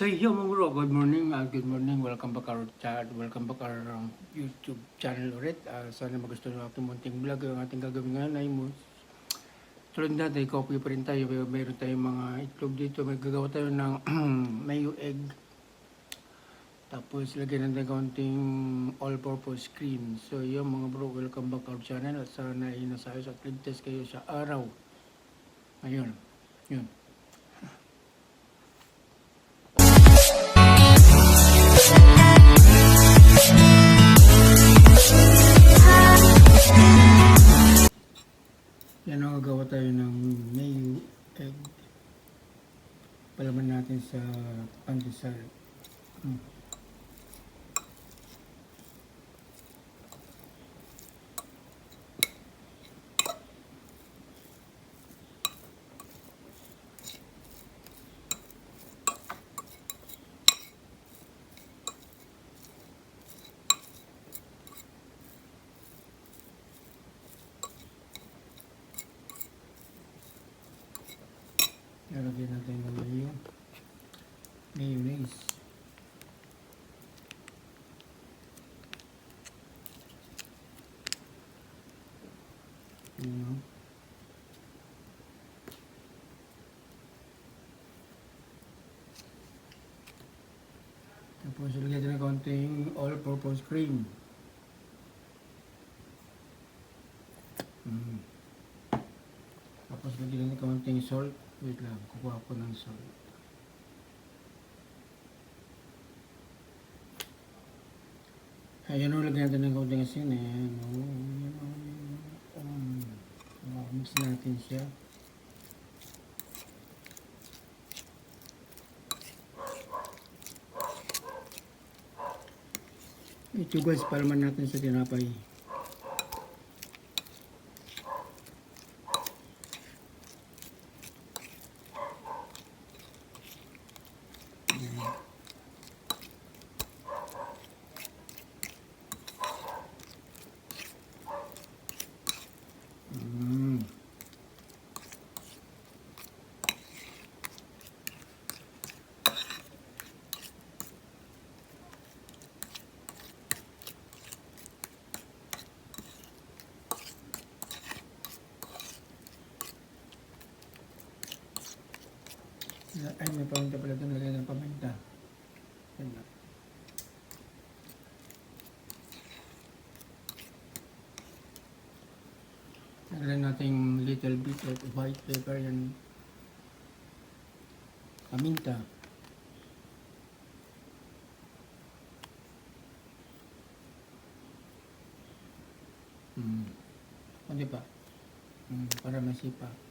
So yo mga bro, good morning, uh, good morning, welcome back our chat, welcome back our um, YouTube channel ulit. Uh, sana magustuhan nyo ating munting vlog, ang ating gagawin ngayon ay mo. Tulad natin, copy pa rin tayo, may, tayong mga itlog dito, may gagawa tayo ng mayo egg. Tapos lagyan natin kaunting all-purpose cream. So yun mga bro, welcome back our channel at sana ay nasayos at ligtas kayo sa araw. Ayun, yun. Natin sa pandesal. Hmm. Lalagyan natin ng mayo. Mayonnaise. Ayan. Tapos lagyan natin ng konting all-purpose cream. Mm. Tapos lagyan ng konting salt. Wait lang, kukuha ko ng salt. Ayan o, lagyan natin ng konting asin. Ayan ayan o, ayan o. Um, uh, mix natin siya. Ito guys, palman natin sa tinapay. Mm. Ay, may paminta pala doon. Lagyan ng paminta. Yan na. Lagyan natin little bit of white pepper and paminta. Hmm. Kundi pa. Hmm, para masipa. Hmm.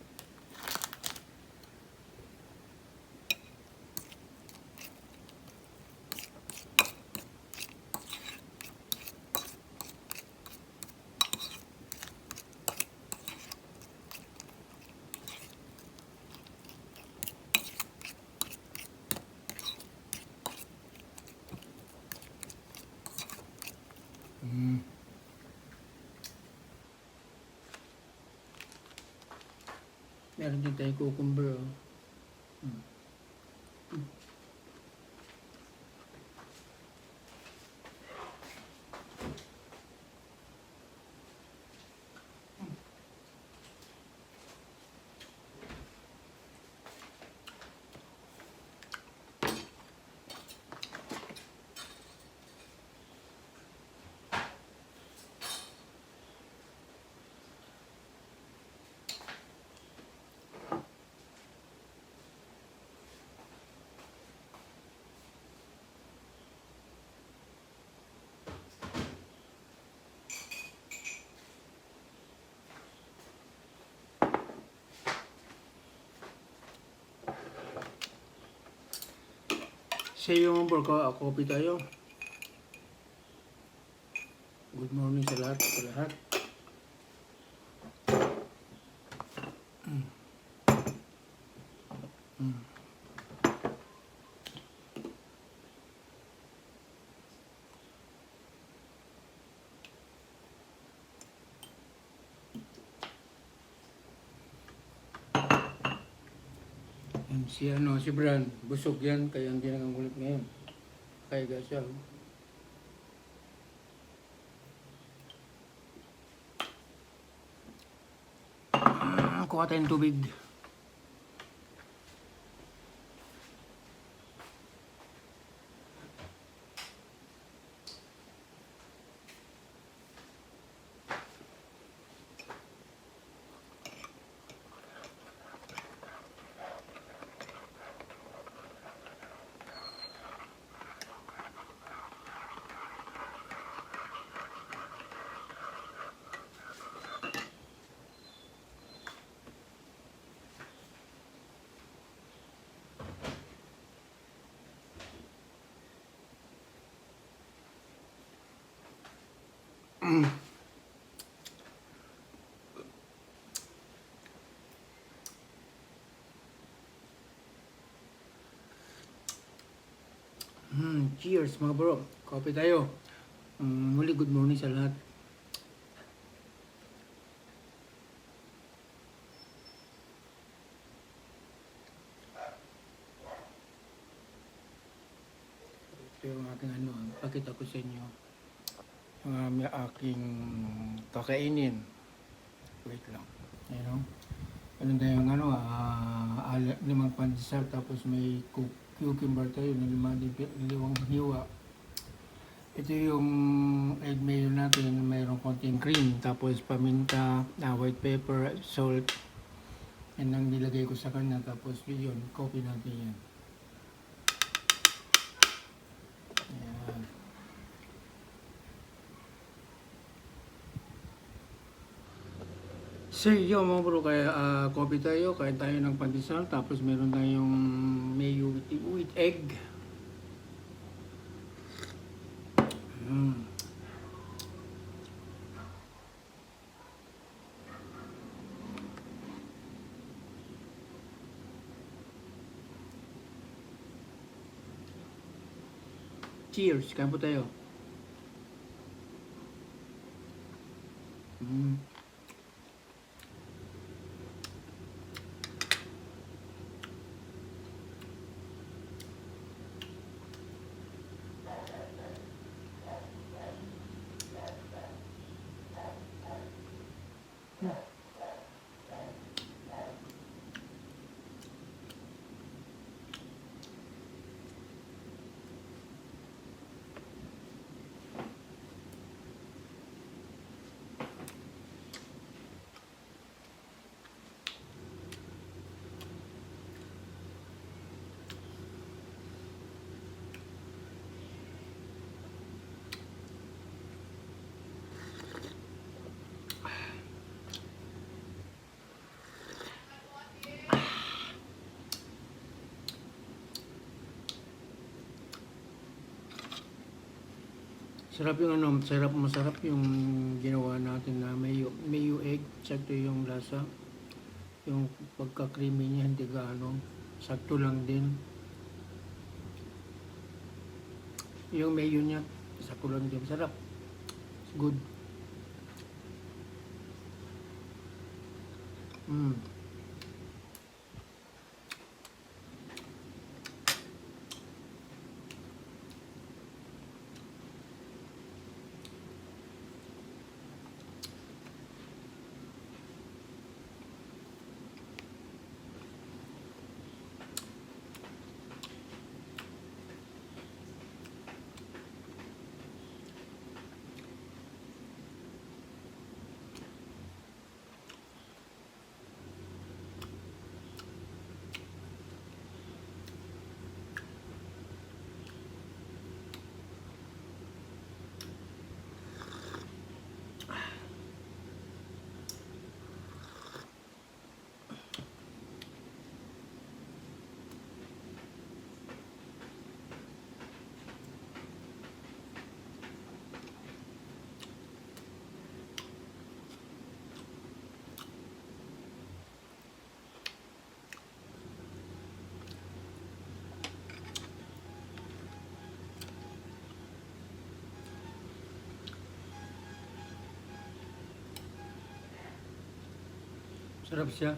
Meron din tayong cucumber. Oh. Sa iyo mga bro, ka- copy tayo. Good morning sa lahat, sa lahat. Yan, si ano, si Bran, busog yan, kaya hindi nangangulit ngayon. Kaya ga siya. oh. Ah, Kuha tayong tubig. Hmm, cheers mga bro. Coffee tayo. Um, muli good morning sa lahat. Ito yung aking ano, pakita ko sa inyo. Um, aking kakainin. Wait lang. You know? Ano na yung ano, ala- limang pandesal tapos may cu- cucumber tayo na lima, limang hiwa. Ito yung egg mayo natin, mayroong konting cream, tapos paminta, ah, white pepper, salt. Yan ang nilagay ko sa kanya, tapos yun, coffee natin. Yan. So yun mga bro, kaya ah, coffee tayo, kain tayo ng pandesal, tapos meron tayong mayo with, with egg. Mm. Cheers, kain po tayo. Mm. Sarap yung ano, sarap masarap yung ginawa natin na mayo, mayo egg, sakto yung lasa. Yung pagka-creamy niya, hindi gaano. Sakto lang din. Yung mayo niya, sakto lang din. Sarap. It's good. Mm. Sarap siya.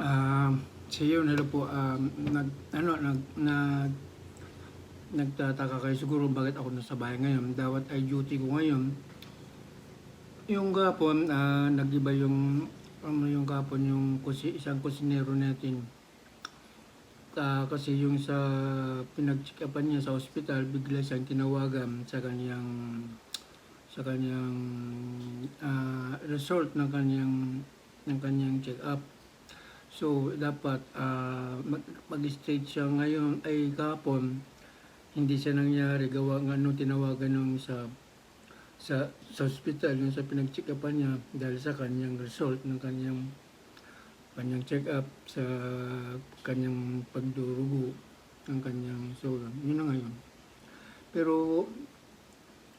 Um, uh, si yun, hello po, um, nag, ano, nag, nag, nagtataka kayo siguro bakit ako nasa bahay ngayon. Dawat ay duty ko ngayon yung gapon, ah, nag-iba yung ano yung gapon yung kusi, isang kusinero natin. Ah, kasi yung sa pinag-check-upan niya sa ospital, bigla siyang tinawagan sa kanyang sa kanyang ah, result ng kanyang ng kanyang check-up. So, dapat ah, mag, mag-stage siya ngayon ay kapon. Hindi siya nangyari gawa ng ano tinawagan nung sa sa sa hospital yung sa pinag-check-upan niya dahil sa kanyang result ng kanyang kanyang check-up sa kanyang pagdurugo ng kanyang so yun na ngayon. Pero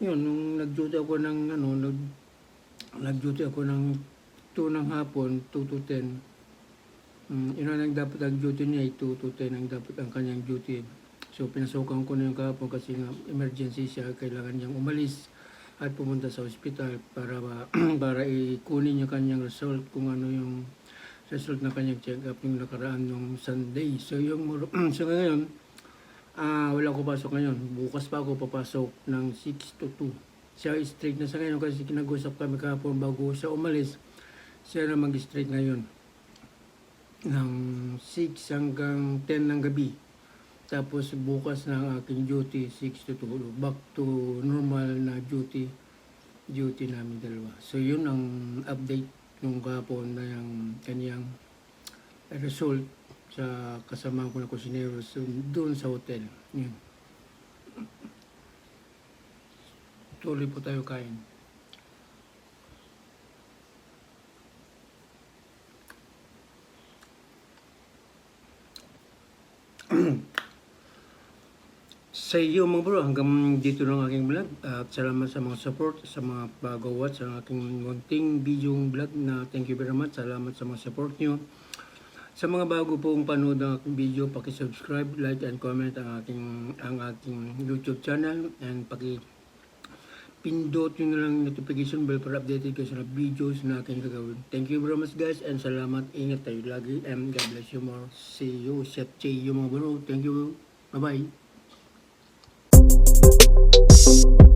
yun nung nag-duty ako ng ano nag nag-duty ako ng 2 ng hapon 2 to 10 Mm, yun ang dapat ang duty niya, ay 2 to 10 ang dapat ang kanyang duty. So pinasukan ko na yung kahapon kasi nga emergency siya, kailangan niyang umalis at pumunta sa ospital para para ikunin yung kanyang result kung ano yung result na kanyang check-up yung nakaraan nung Sunday. So yung so ngayon, ah wala ko pasok ngayon. Bukas pa ako papasok ng 6 to 2. Siya straight na sa ngayon kasi kinag-usap kami kahapon bago siya umalis. Siya na mag-straight ngayon ng 6 hanggang 10 ng gabi. Tapos bukas ng aking duty, 6 to 2, back to normal na duty, duty namin dalawa. So yun ang update nung kahapon na yung kanyang result sa kasama ko na kusinero so, doon sa hotel. Yun. Tuloy po tayo kain. Sa iyo mga bro, hanggang dito lang aking vlog. At salamat sa mga support, sa mga pag-watch sa aking munting video vlog na thank you very much. Salamat sa mga support nyo. Sa mga bago pong panood ng aking video, paki-subscribe, like, and comment ang aking, ang aking YouTube channel. And paki pindot nyo na lang notification bell para updated kayo sa videos na aking gagawin. Thank you very much guys and salamat. Ingat tayo lagi and God bless you more. See you. Set you mga bro. Thank you. Bye-bye. Música